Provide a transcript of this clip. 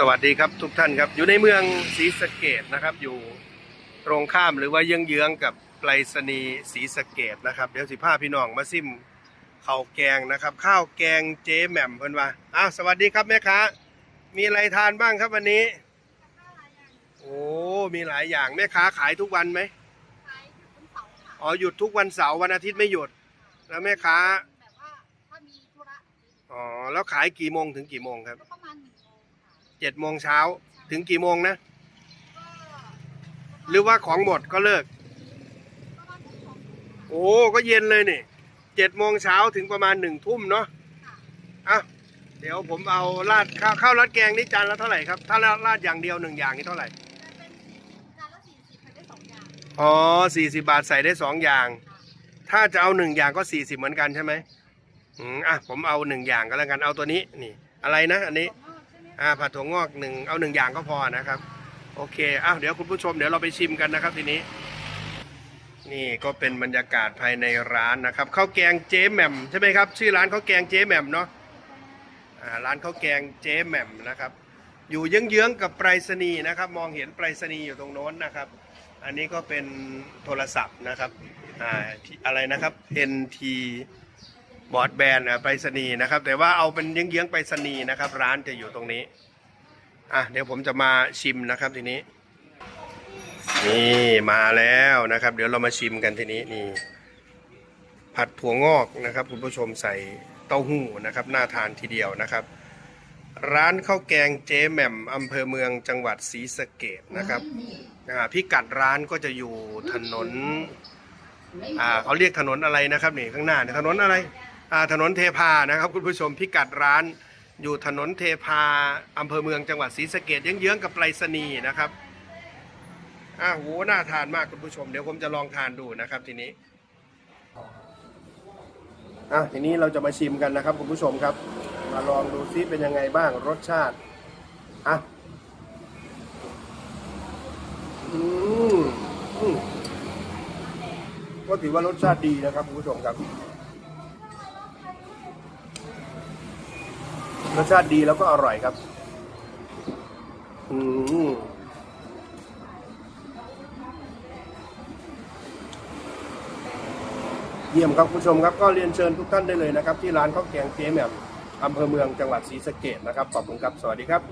สวัสดีครับทุกท่านครับ อยู่ในเมืองศรีสะเกดนะครับ อยู่ตรงข้ามหรือว่าเยื้องๆกับไปรษณีย์ศรีสะเกดนะครับเดี๋ยวสิพาพี่น้องมาซิมข้าวแกงนะครับ ข้าวแกงเจ๊แหม่มเพิ่นว่าอ้าวสวัสดีครับแม่ค้ามีอะไรทานบ้างครับวันนี้โอ้มีหลายอย่างแม่ค้าขายทุกวันไหมอ๋อหยุดทุกวันเสาร์วันอาทิตย์ไม่หยุด แล้วแม่ค้าแบบว่าถ้ามีธุระอ๋อแล้วขายกี่โมงถึงกี่โมงครับก็ประมาณหนึ่งโมงค่ะ เจ็ดโมงเช้าถึงกี่โมงนะก็หรือว่าของหมดก็เลิกประมาณทุ่มสองทุ่มค่ะโอ้ก็เย็นเลยนี่เจ็ดโมงเช้าถึงประมาณหนึ่งทุ่มเนาะค่ะอะเดี๋ยวผมเอาราดข้าวข้าวราดแกงนี่จานละเท่าไหร่ครับ ถ้าราดราดอย่างเดียวหนึ่งอย่างนี่เท่าไหร่จะเป็นจานละสี่สิบได้สองอย่างอ๋อสี่สิบาทใส่ได้สองอย่างค่ะถ้าจะเอาหนึ่งอย่างก็สี่สิบเหมือนกันใช่ไหมอืมอะผมเอาหนึ่งอย่างก็แล้วกันเอาตัวนี้นี่ อะไรนะ อันนี้ถั่วง อ่าผัดถั่วงอกหนึ่งเอาหนึ่งอย่างก็พอนะครับ โอเคอ้าวเดี๋ยวคุณผู้ชมเดี๋ยวเราไปชิมกันนะครับทีนี้ นี่ก็เป็นบรรยากาศภายในร้านนะครับข้าวแกงเจ๊แหม่มใช่ไหมครับ ชื่อร้านข้าวแกงเจ๊แหม่มเนาะอ่าร้านข้าวแกงเจ๊แหม่มนะครับ อยู่เยื้องๆกับไปรษณีย์นะครับ มองเห็นไปรษณีย์อยู่ตรงโน้นนะครับ อันนี้ก็เป็นโทรศัพท์นะครับอ่าที่อะไรนะครับ NT บอร์ดแบนไปรษณีย์นะครับ แต่ว่าเอาเป็นเยื้องๆไปรษณีย์นะครับ ร้านจะอยู่ตรงนี้อะเดี๋ยวผมจะมาชิมนะครับทีนี้ นี่มาแล้วนะครับ เดี๋ยวเรามาชิมกันทีนี้นี่ ผัดถั่วงอกนะครับ คุณผู้ชมใส่เต้าหู้นะครับน่าทานทีเดียวนะครับ ร้านข้าวแกงเจ๊แหม่มอำเภอเมืองจังหวัดศรีสะเกดนะครับอ่าพิกัดร้านก็จะอยู่ถนน อ่าเขาเรียกถนนอะไรนะครับนี่ข้างหน้าเนี่ยถนนอะไร ถนนเทพานะครับคุณผู้ชมพิกัดร้านอยู่ถนนเทพาอำเภอเมืองจังหวัดศรีสะเกดเยื้องๆกับไปรษณีย์นะครับอ้าวโหน่าทานมากคุณผู้ชม เดี๋ยวผมจะลองทานดูนะครับทีนี้อะทีนี้เราจะมาชิมกันนะครับคุณผู้ชมครับ มาลองดูซิเป็นยังไงบ้างรสชาติอะอืมอืมก็ถือว่ารสชาติดีนะครับคุณผู้ชมครับ รสชาติดีแล้วก็อร่อยครับ อืมเยี่ยมครับคุณผู้ชมครับก็เรียนเชิญทุกท่านได้เลยนะครับ ที่ร้านข้าวแกงเจ๊แหม่มอำเภอเมืองจังหวัดศรีสะเกดนะครับขอบคุณครับ สวัสดีครับ